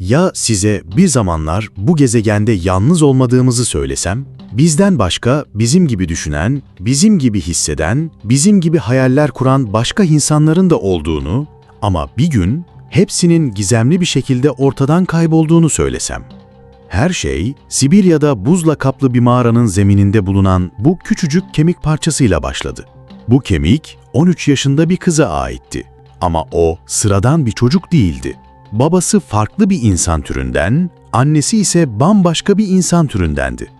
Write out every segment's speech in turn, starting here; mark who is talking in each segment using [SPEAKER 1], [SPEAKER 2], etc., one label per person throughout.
[SPEAKER 1] Ya size bir zamanlar bu gezegende yalnız olmadığımızı söylesem, bizden başka bizim gibi düşünen, bizim gibi hisseden, bizim gibi hayaller kuran başka insanların da olduğunu ama bir gün hepsinin gizemli bir şekilde ortadan kaybolduğunu söylesem. Her şey Sibirya'da buzla kaplı bir mağaranın zemininde bulunan bu küçücük kemik parçasıyla başladı. Bu kemik 13 yaşında bir kıza aitti. Ama o sıradan bir çocuk değildi. Babası farklı bir insan türünden, annesi ise bambaşka bir insan türündendi.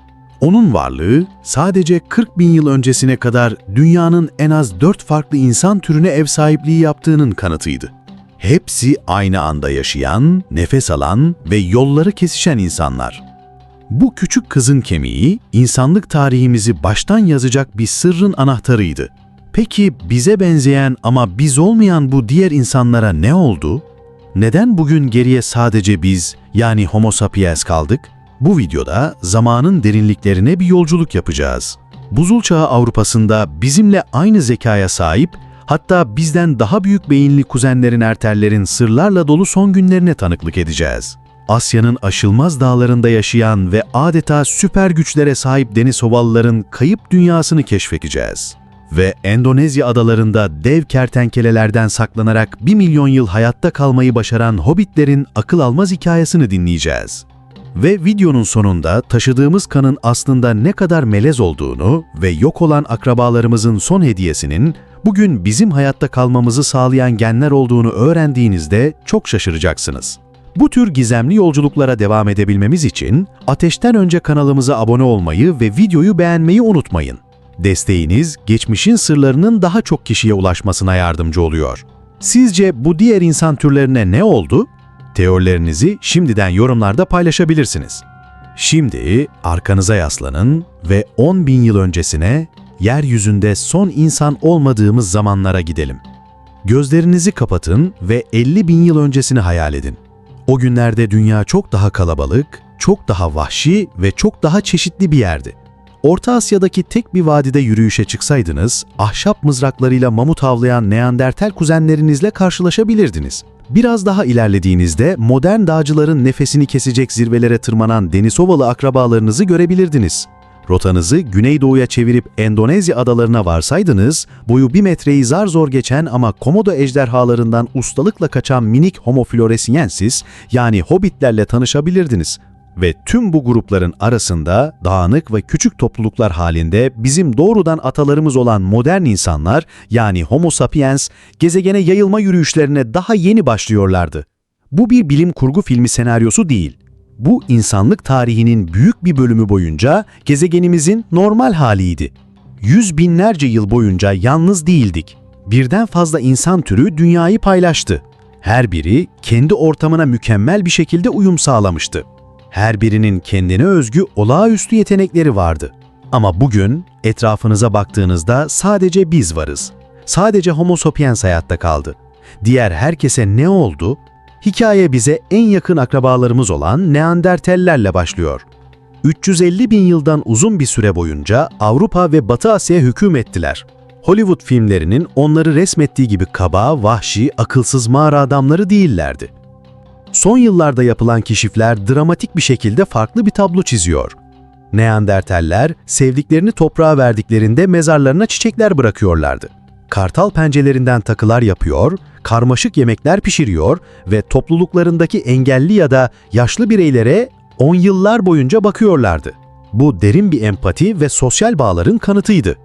[SPEAKER 1] Onun varlığı sadece 40 bin yıl öncesine kadar dünyanın en az 4 farklı insan türüne ev sahipliği yaptığının kanıtıydı. Hepsi aynı anda yaşayan, nefes alan ve yolları kesişen insanlar. Bu küçük kızın kemiği, insanlık tarihimizi baştan yazacak bir sırrın anahtarıydı. Peki bize benzeyen ama biz olmayan bu diğer insanlara ne oldu? Neden bugün geriye sadece biz, yani Homo sapiens kaldık? Bu videoda zamanın derinliklerine bir yolculuk yapacağız. Buzul Çağı Avrupa'sında bizimle aynı zekaya sahip, hatta bizden daha büyük beyinli kuzenlerin erterlerin sırlarla dolu son günlerine tanıklık edeceğiz. Asya'nın aşılmaz dağlarında yaşayan ve adeta süper güçlere sahip deniz ovalların kayıp dünyasını keşfedeceğiz. Ve Endonezya adalarında dev kertenkelelerden saklanarak bir milyon yıl hayatta kalmayı başaran hobbitlerin akıl almaz hikayesini dinleyeceğiz. Ve videonun sonunda taşıdığımız kanın aslında ne kadar melez olduğunu ve yok olan akrabalarımızın son hediyesinin bugün bizim hayatta kalmamızı sağlayan genler olduğunu öğrendiğinizde çok şaşıracaksınız. Bu tür gizemli yolculuklara devam edebilmemiz için ateşten önce kanalımıza abone olmayı ve videoyu beğenmeyi unutmayın. Desteğiniz geçmişin sırlarının daha çok kişiye ulaşmasına yardımcı oluyor. Sizce bu diğer insan türlerine ne oldu? Teorilerinizi şimdiden yorumlarda paylaşabilirsiniz. Şimdi arkanıza yaslanın ve 10 bin yıl öncesine, yeryüzünde son insan olmadığımız zamanlara gidelim. Gözlerinizi kapatın ve 50 bin yıl öncesini hayal edin. O günlerde dünya çok daha kalabalık, çok daha vahşi ve çok daha çeşitli bir yerdi. Orta Asya'daki tek bir vadide yürüyüşe çıksaydınız, ahşap mızraklarıyla mamut avlayan Neandertal kuzenlerinizle karşılaşabilirdiniz. Biraz daha ilerlediğinizde modern dağcıların nefesini kesecek zirvelere tırmanan Denisovalı akrabalarınızı görebilirdiniz. Rotanızı güneydoğuya çevirip Endonezya adalarına varsaydınız, boyu bir metreyi zar zor geçen ama komodo ejderhalarından ustalıkla kaçan minik Homo floresiensis yani hobbitlerle tanışabilirdiniz. Ve tüm bu grupların arasında dağınık ve küçük topluluklar halinde bizim doğrudan atalarımız olan modern insanlar yani Homo sapiens gezegene yayılma yürüyüşlerine daha yeni başlıyorlardı. Bu bir bilim kurgu filmi senaryosu değil. Bu insanlık tarihinin büyük bir bölümü boyunca gezegenimizin normal haliydi. Yüz binlerce yıl boyunca yalnız değildik. Birden fazla insan türü dünyayı paylaştı. Her biri kendi ortamına mükemmel bir şekilde uyum sağlamıştı. Her birinin kendine özgü olağanüstü yetenekleri vardı. Ama bugün etrafınıza baktığınızda sadece biz varız. Sadece Homo sapiens hayatta kaldı. Diğer herkese ne oldu? Hikaye bize en yakın akrabalarımız olan Neandertallerle başlıyor. 350 bin yıldan uzun bir süre boyunca Avrupa ve Batı Asya'ya hüküm ettiler. Hollywood filmlerinin onları resmettiği gibi kaba, vahşi, akılsız mağara adamları değillerdi. Son yıllarda yapılan keşifler dramatik bir şekilde farklı bir tablo çiziyor. Neandertaller sevdiklerini toprağa verdiklerinde mezarlarına çiçekler bırakıyorlardı. Kartal pençelerinden takılar yapıyor, karmaşık yemekler pişiriyor ve topluluklarındaki engelli ya da yaşlı bireylere on yıllar boyunca bakıyorlardı. Bu derin bir empati ve sosyal bağların kanıtıydı.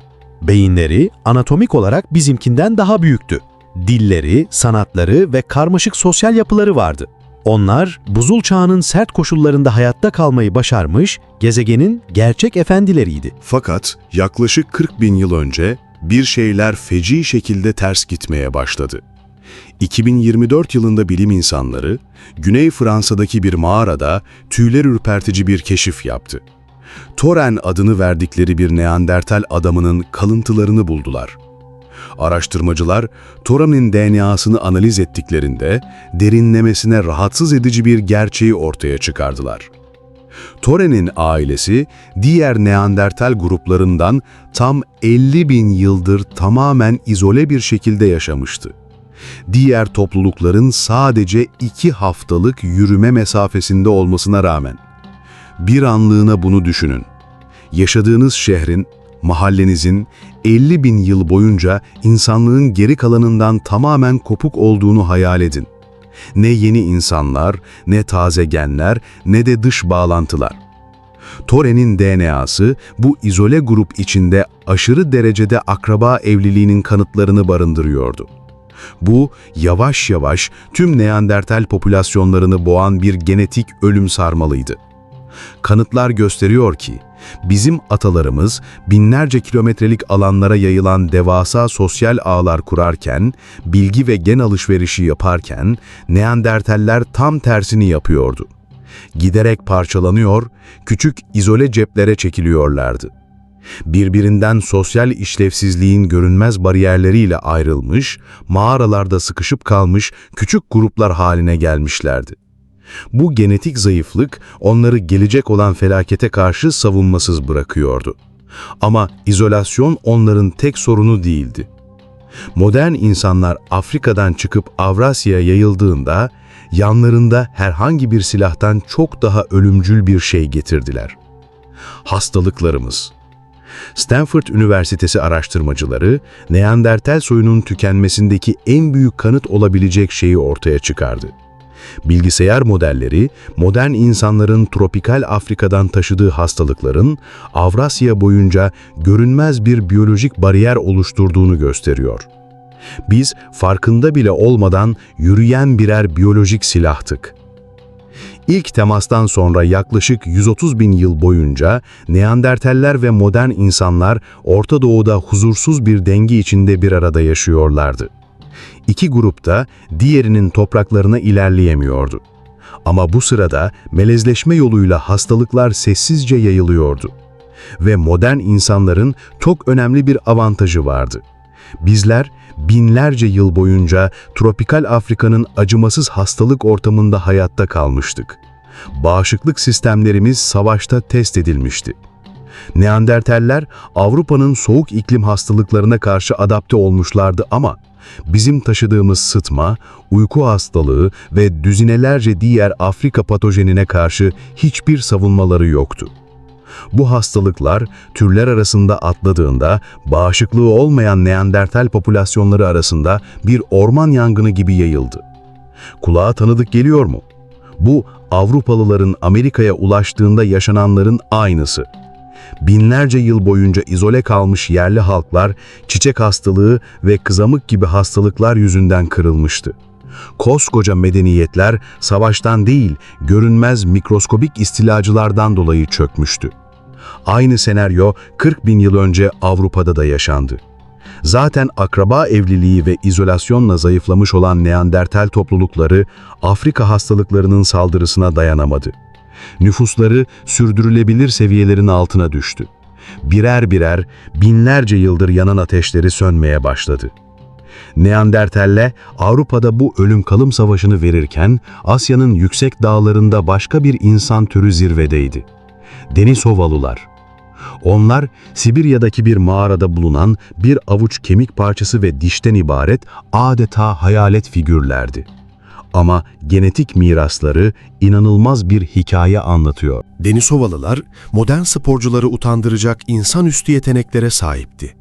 [SPEAKER 1] Beyinleri anatomik olarak bizimkinden daha büyüktü. Dilleri, sanatları ve karmaşık sosyal yapıları vardı. Onlar buzul çağının sert koşullarında hayatta kalmayı başarmış, gezegenin gerçek efendileriydi.
[SPEAKER 2] Fakat yaklaşık 40 bin yıl önce bir şeyler feci şekilde ters gitmeye başladı. 2024 yılında bilim insanları, Güney Fransa'daki bir mağarada tüyler ürpertici bir keşif yaptı. Toren adını verdikleri bir Neandertal adamının kalıntılarını buldular. Araştırmacılar, Toran'ın DNA'sını analiz ettiklerinde derinlemesine rahatsız edici bir gerçeği ortaya çıkardılar. Toren'in ailesi diğer Neandertal gruplarından tam 50 bin yıldır tamamen izole bir şekilde yaşamıştı. Diğer toplulukların sadece iki haftalık yürüme mesafesinde olmasına rağmen. Bir anlığına bunu düşünün. Yaşadığınız şehrin, mahallenizin 50 bin yıl boyunca insanlığın geri kalanından tamamen kopuk olduğunu hayal edin. Ne yeni insanlar, ne taze genler, ne de dış bağlantılar. Tore'nin DNA'sı bu izole grup içinde aşırı derecede akraba evliliğinin kanıtlarını barındırıyordu. Bu yavaş yavaş tüm Neandertal popülasyonlarını boğan bir genetik ölüm sarmalıydı. Kanıtlar gösteriyor ki bizim atalarımız binlerce kilometrelik alanlara yayılan devasa sosyal ağlar kurarken, bilgi ve gen alışverişi yaparken Neandertaller tam tersini yapıyordu. Giderek parçalanıyor, küçük izole ceplere çekiliyorlardı. Birbirinden sosyal işlevsizliğin görünmez bariyerleriyle ayrılmış, mağaralarda sıkışıp kalmış küçük gruplar haline gelmişlerdi. Bu genetik zayıflık onları gelecek olan felakete karşı savunmasız bırakıyordu. Ama izolasyon onların tek sorunu değildi. Modern insanlar Afrika'dan çıkıp Avrasya'ya yayıldığında yanlarında herhangi bir silahtan çok daha ölümcül bir şey getirdiler. Hastalıklarımız. Stanford Üniversitesi araştırmacıları Neandertal soyunun tükenmesindeki en büyük kanıt olabilecek şeyi ortaya çıkardı. Bilgisayar modelleri, modern insanların tropikal Afrika'dan taşıdığı hastalıkların Avrasya boyunca görünmez bir biyolojik bariyer oluşturduğunu gösteriyor. Biz farkında bile olmadan yürüyen birer biyolojik silahtık. İlk temastan sonra yaklaşık 130 bin yıl boyunca Neandertaller ve modern insanlar Orta Doğu'da huzursuz bir denge içinde bir arada yaşıyorlardı. İki grup da diğerinin topraklarına ilerleyemiyordu. Ama bu sırada melezleşme yoluyla hastalıklar sessizce yayılıyordu. Ve modern insanların çok önemli bir avantajı vardı. Bizler binlerce yıl boyunca tropikal Afrika'nın acımasız hastalık ortamında hayatta kalmıştık. Bağışıklık sistemlerimiz savaşta test edilmişti. Neandertaller Avrupa'nın soğuk iklim hastalıklarına karşı adapte olmuşlardı ama bizim taşıdığımız sıtma, uyku hastalığı ve düzinelerce diğer Afrika patojenine karşı hiçbir savunmaları yoktu. Bu hastalıklar türler arasında atladığında bağışıklığı olmayan Neandertal popülasyonları arasında bir orman yangını gibi yayıldı. Kulağa tanıdık geliyor mu? Bu Avrupalıların Amerika'ya ulaştığında yaşananların aynısı. Binlerce yıl boyunca izole kalmış yerli halklar çiçek hastalığı ve kızamık gibi hastalıklar yüzünden kırılmıştı. Koskoca medeniyetler savaştan değil, görünmez mikroskobik istilacılardan dolayı çökmüştü. Aynı senaryo 40 bin yıl önce Avrupa'da da yaşandı. Zaten akraba evliliği ve izolasyonla zayıflamış olan Neandertal toplulukları Afrika hastalıklarının saldırısına dayanamadı. Nüfusları sürdürülebilir seviyelerin altına düştü. Birer birer binlerce yıldır yanan ateşleri sönmeye başladı. Neandertalle Avrupa'da bu ölüm kalım savaşını verirken Asya'nın yüksek dağlarında başka bir insan türü zirvedeydi. Denisovalılar. Onlar Sibirya'daki bir mağarada bulunan bir avuç kemik parçası ve dişten ibaret adeta hayalet figürlerdi. Ama genetik mirasları inanılmaz bir hikaye anlatıyor.
[SPEAKER 3] Denisovalılar, modern sporcuları utandıracak insanüstü yeteneklere sahipti.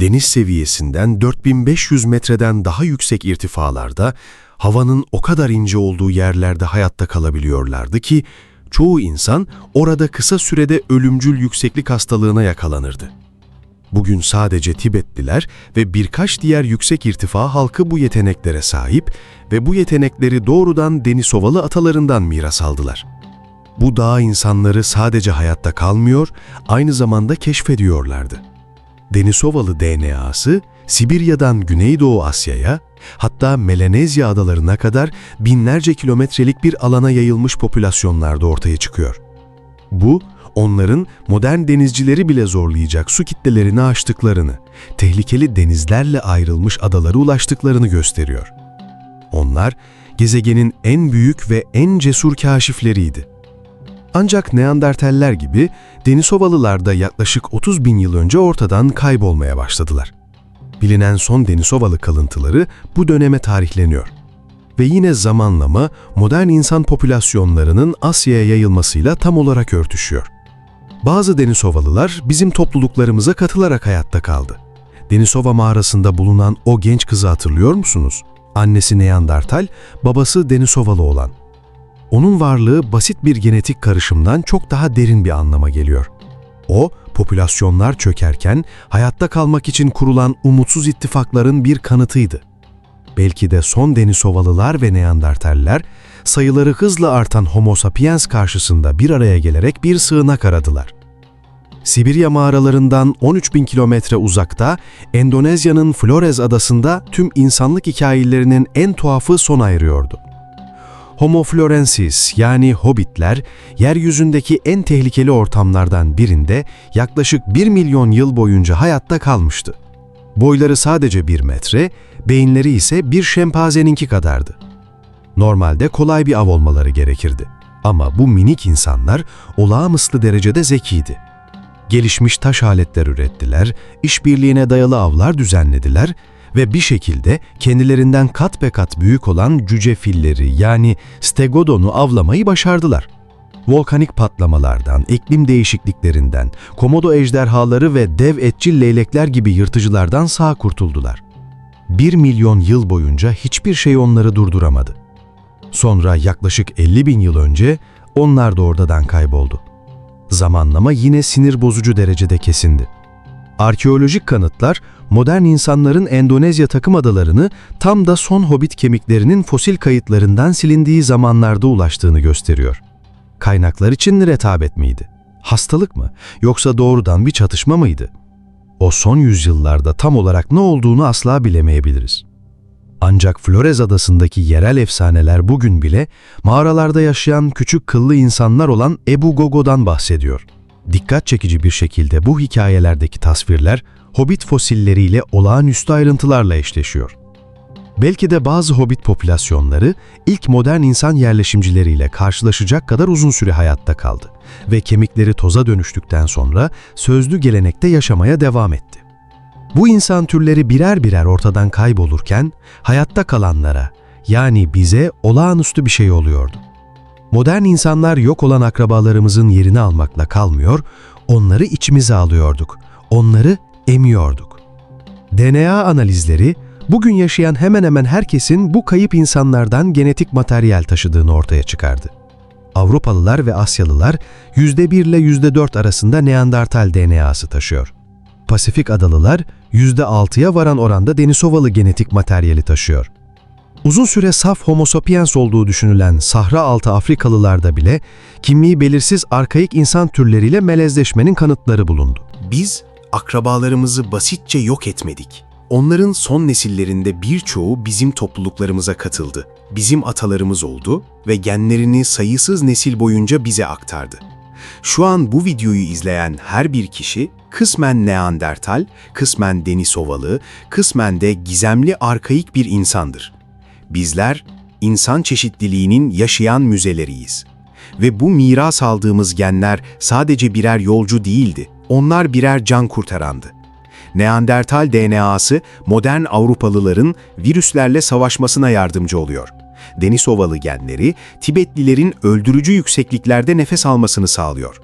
[SPEAKER 3] Deniz seviyesinden 4500 metreden daha yüksek irtifalarda, havanın o kadar ince olduğu yerlerde hayatta kalabiliyorlardı ki, çoğu insan orada kısa sürede ölümcül yükseklik hastalığına yakalanırdı. Bugün sadece Tibetliler ve birkaç diğer yüksek irtifa halkı bu yeteneklere sahip ve bu yetenekleri doğrudan Denisovalı atalarından miras aldılar. Bu dağ insanları sadece hayatta kalmıyor, aynı zamanda keşfediyorlardı. Denisovalı DNA'sı Sibirya'dan Güneydoğu Asya'ya, hatta Melanezya adalarına kadar binlerce kilometrelik bir alana yayılmış popülasyonlarda ortaya çıkıyor. Bu, onların modern denizcileri bile zorlayacak su kitlelerini aştıklarını, tehlikeli denizlerle ayrılmış adalara ulaştıklarını gösteriyor. Onlar, gezegenin en büyük ve en cesur kaşifleriydi. Ancak Neandertaller gibi Denisovalılar da yaklaşık 30 bin yıl önce ortadan kaybolmaya başladılar. Bilinen son Denisovalı kalıntıları bu döneme tarihleniyor. Ve yine zamanlama modern insan popülasyonlarının Asya'ya yayılmasıyla tam olarak örtüşüyor. Bazı Denisovalılar bizim topluluklarımıza katılarak hayatta kaldı. Denisova mağarasında bulunan o genç kızı hatırlıyor musunuz? Annesi Neandertal, babası Denisovalı olan. Onun varlığı basit bir genetik karışımdan çok daha derin bir anlama geliyor. O, popülasyonlar çökerken hayatta kalmak için kurulan umutsuz ittifakların bir kanıtıydı. Belki de son Denisovalılar ve Neandertaller, sayıları hızla artan Homo sapiens karşısında bir araya gelerek bir sığınak aradılar. Sibirya mağaralarından 13 bin kilometre uzakta, Endonezya'nın Flores adasında tüm insanlık hikayelerinin en tuhafı sona eriyordu. Homo florensis yani hobbitler, yeryüzündeki en tehlikeli ortamlardan birinde yaklaşık 1 milyon yıl boyunca hayatta kalmıştı. Boyları sadece 1 metre, beyinleri ise bir şempanzeninki kadardı. Normalde kolay bir av olmaları gerekirdi. Ama bu minik insanlar olağanüstü derecede zekiydi. Gelişmiş taş aletler ürettiler, işbirliğine dayalı avlar düzenlediler ve bir şekilde kendilerinden kat be kat büyük olan cüce filleri yani stegodonu avlamayı başardılar. Volkanik patlamalardan, iklim değişikliklerinden, komodo ejderhaları ve dev etçil leylekler gibi yırtıcılardan sağ kurtuldular. Bir milyon yıl boyunca hiçbir şey onları durduramadı. Sonra yaklaşık 50 bin yıl önce onlar da ortadan kayboldu. Zamanlama yine sinir bozucu derecede kesindi. Arkeolojik kanıtlar modern insanların Endonezya takım adalarını tam da son hobbit kemiklerinin fosil kayıtlarından silindiği zamanlarda ulaştığını gösteriyor. Kaynaklar için retabet miydi? Hastalık mı? Yoksa doğrudan bir çatışma mıydı? O son yüzyıllarda tam olarak ne olduğunu asla bilemeyebiliriz. Ancak Flores adasındaki yerel efsaneler bugün bile mağaralarda yaşayan küçük kıllı insanlar olan Ebu Gogo'dan bahsediyor. Dikkat çekici bir şekilde bu hikayelerdeki tasvirler hobbit fosilleriyle olağanüstü ayrıntılarla eşleşiyor. Belki de bazı hobbit popülasyonları ilk modern insan yerleşimcileriyle karşılaşacak kadar uzun süre hayatta kaldı ve kemikleri toza dönüştükten sonra sözlü gelenekte yaşamaya devam etti. Bu insan türleri birer birer ortadan kaybolurken hayatta kalanlara yani bize olağanüstü bir şey oluyordu. Modern insanlar yok olan akrabalarımızın yerini almakla kalmıyor, onları içimize alıyorduk, onları emiyorduk. DNA analizleri bugün yaşayan hemen hemen herkesin bu kayıp insanlardan genetik materyal taşıdığını ortaya çıkardı. Avrupalılar ve Asyalılar %1 ile %4 arasında Neandertal DNA'sı taşıyor. Pasifik adalılar %6'ya varan oranda Denisovalı genetik materyali taşıyor. Uzun süre saf homo sapiens olduğu düşünülen Sahra altı Afrikalılarda bile kimliği belirsiz arkaik insan türleriyle melezleşmenin kanıtları bulundu.
[SPEAKER 4] Biz akrabalarımızı basitçe yok etmedik. Onların son nesillerinde birçoğu bizim topluluklarımıza katıldı. Bizim atalarımız oldu ve genlerini sayısız nesil boyunca bize aktardı. Şu an bu videoyu izleyen her bir kişi kısmen Neandertal, kısmen Denisovalı, kısmen de gizemli arkaik bir insandır. Bizler insan çeşitliliğinin yaşayan müzeleriyiz. Ve bu miras aldığımız genler sadece birer yolcu değildi, onlar birer can kurtarandı. Neandertal DNA'sı modern Avrupalıların virüslerle savaşmasına yardımcı oluyor. Denisovalı genleri Tibetlilerin öldürücü yüksekliklerde nefes almasını sağlıyor.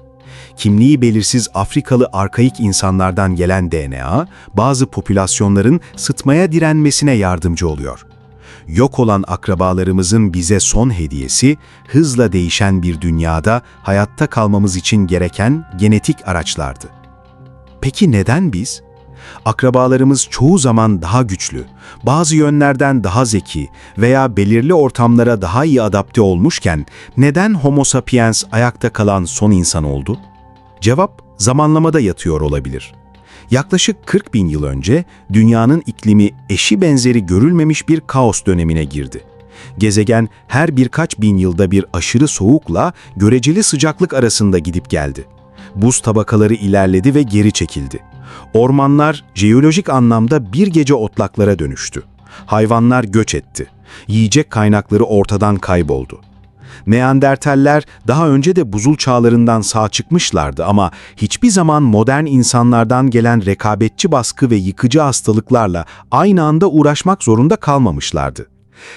[SPEAKER 4] Kimliği belirsiz Afrikalı arkaik insanlardan gelen DNA, bazı popülasyonların sıtmaya direnmesine yardımcı oluyor. Yok olan akrabalarımızın bize son hediyesi, hızla değişen bir dünyada hayatta kalmamız için gereken genetik araçlardı. Peki neden biz? Akrabalarımız çoğu zaman daha güçlü, bazı yönlerden daha zeki veya belirli ortamlara daha iyi adapte olmuşken neden Homo sapiens ayakta kalan son insan oldu? Cevap zamanlamada yatıyor olabilir. Yaklaşık 40 bin yıl önce dünyanın iklimi eşi benzeri görülmemiş bir kaos dönemine girdi. Gezegen her birkaç bin yılda bir aşırı soğukla göreceli sıcaklık arasında gidip geldi. Buz tabakaları ilerledi ve geri çekildi. Ormanlar jeolojik anlamda bir gece otlaklara dönüştü. Hayvanlar göç etti. Yiyecek kaynakları ortadan kayboldu. Neandertaller daha önce de buzul çağlarından sağ çıkmışlardı ama hiçbir zaman modern insanlardan gelen rekabetçi baskı ve yıkıcı hastalıklarla aynı anda uğraşmak zorunda kalmamışlardı.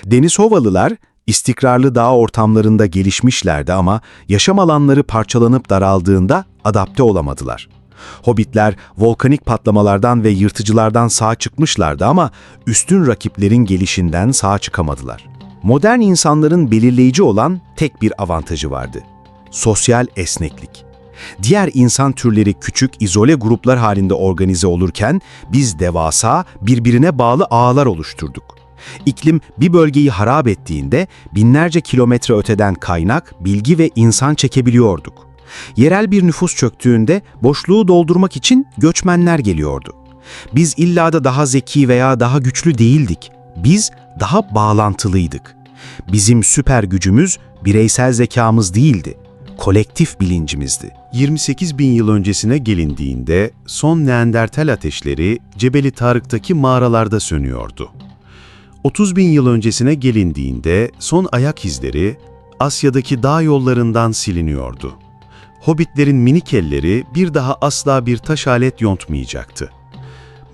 [SPEAKER 4] Denizovalılar istikrarlı dağ ortamlarında gelişmişlerdi ama yaşam alanları parçalanıp daraldığında adapte olamadılar. Hobbitler volkanik patlamalardan ve yırtıcılardan sağ çıkmışlardı ama üstün rakiplerin gelişinden sağ çıkamadılar. Modern insanların belirleyici olan tek bir avantajı vardı. Sosyal esneklik. Diğer insan türleri küçük, izole gruplar halinde organize olurken biz devasa, birbirine bağlı ağlar oluşturduk. İklim bir bölgeyi harap ettiğinde binlerce kilometre öteden kaynak, bilgi ve insan çekebiliyorduk. Yerel bir nüfus çöktüğünde boşluğu doldurmak için göçmenler geliyordu. Biz illa da daha zeki veya daha güçlü değildik. Biz daha bağlantılıydık. Bizim süper gücümüz bireysel zekamız değildi, kolektif bilincimizdi.
[SPEAKER 1] 28 bin yıl öncesine gelindiğinde son Neandertal ateşleri Cebeli Tarık'taki mağaralarda sönüyordu. 30 bin yıl öncesine gelindiğinde son ayak izleri Asya'daki dağ yollarından siliniyordu. Hobbitlerin minik elleri bir daha asla bir taş alet yontmayacaktı.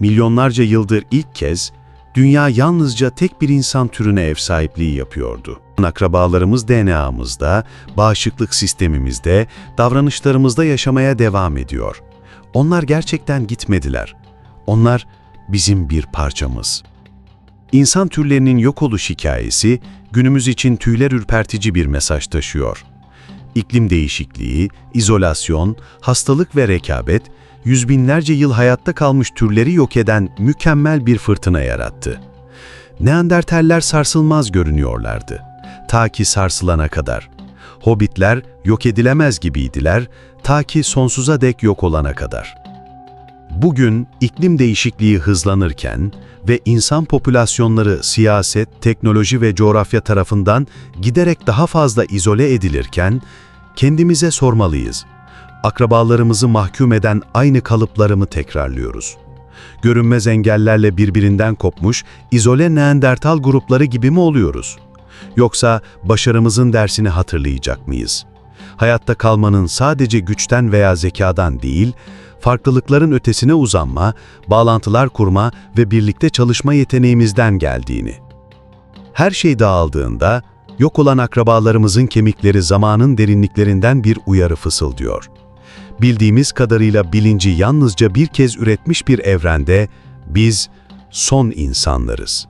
[SPEAKER 1] Milyonlarca yıldır ilk kez dünya yalnızca tek bir insan türüne ev sahipliği yapıyordu. Akrabalarımız DNA'mızda, bağışıklık sistemimizde, davranışlarımızda yaşamaya devam ediyor. Onlar gerçekten gitmediler. Onlar bizim bir parçamız. İnsan türlerinin yok oluş hikayesi günümüz için tüyler ürpertici bir mesaj taşıyor. İklim değişikliği, izolasyon, hastalık ve rekabet, yüz binlerce yıl hayatta kalmış türleri yok eden mükemmel bir fırtına yarattı. Neandertaller sarsılmaz görünüyorlardı. Ta ki sarsılana kadar. Hobbitler yok edilemez gibiydiler, ta ki sonsuza dek yok olana kadar. Bugün iklim değişikliği hızlanırken ve insan popülasyonları siyaset, teknoloji ve coğrafya tarafından giderek daha fazla izole edilirken, kendimize sormalıyız. Akrabalarımızı mahkum eden aynı kalıpları mı tekrarlıyoruz? Görünmez engellerle birbirinden kopmuş, izole Neandertal grupları gibi mi oluyoruz? Yoksa başarımızın dersini hatırlayacak mıyız? Hayatta kalmanın sadece güçten veya zekadan değil, farklılıkların ötesine uzanma, bağlantılar kurma ve birlikte çalışma yeteneğimizden geldiğini. Her şey dağıldığında, yok olan akrabalarımızın kemikleri zamanın derinliklerinden bir uyarı fısıldıyor. Bildiğimiz kadarıyla bilinci yalnızca bir kez üretmiş bir evrende biz son insanlarız.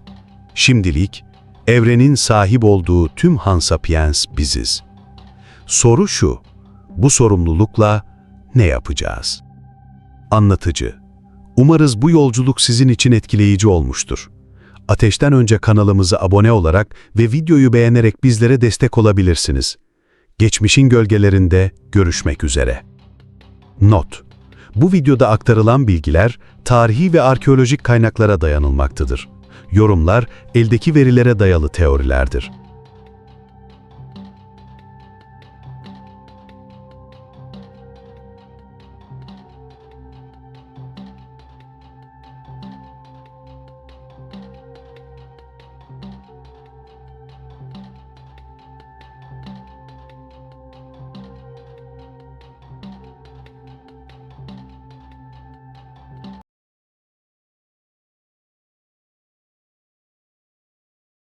[SPEAKER 1] Şimdilik evrenin sahip olduğu tüm Hansapiens biziz. Soru şu, bu sorumlulukla ne yapacağız? Anlatıcı, umarız bu yolculuk sizin için etkileyici olmuştur. Ateşten önce kanalımıza abone olarak ve videoyu beğenerek bizlere destek olabilirsiniz. Geçmişin gölgelerinde görüşmek üzere. Not: Bu videoda aktarılan bilgiler tarihi ve arkeolojik kaynaklara dayanılmaktadır. Yorumlar eldeki verilere dayalı teorilerdir.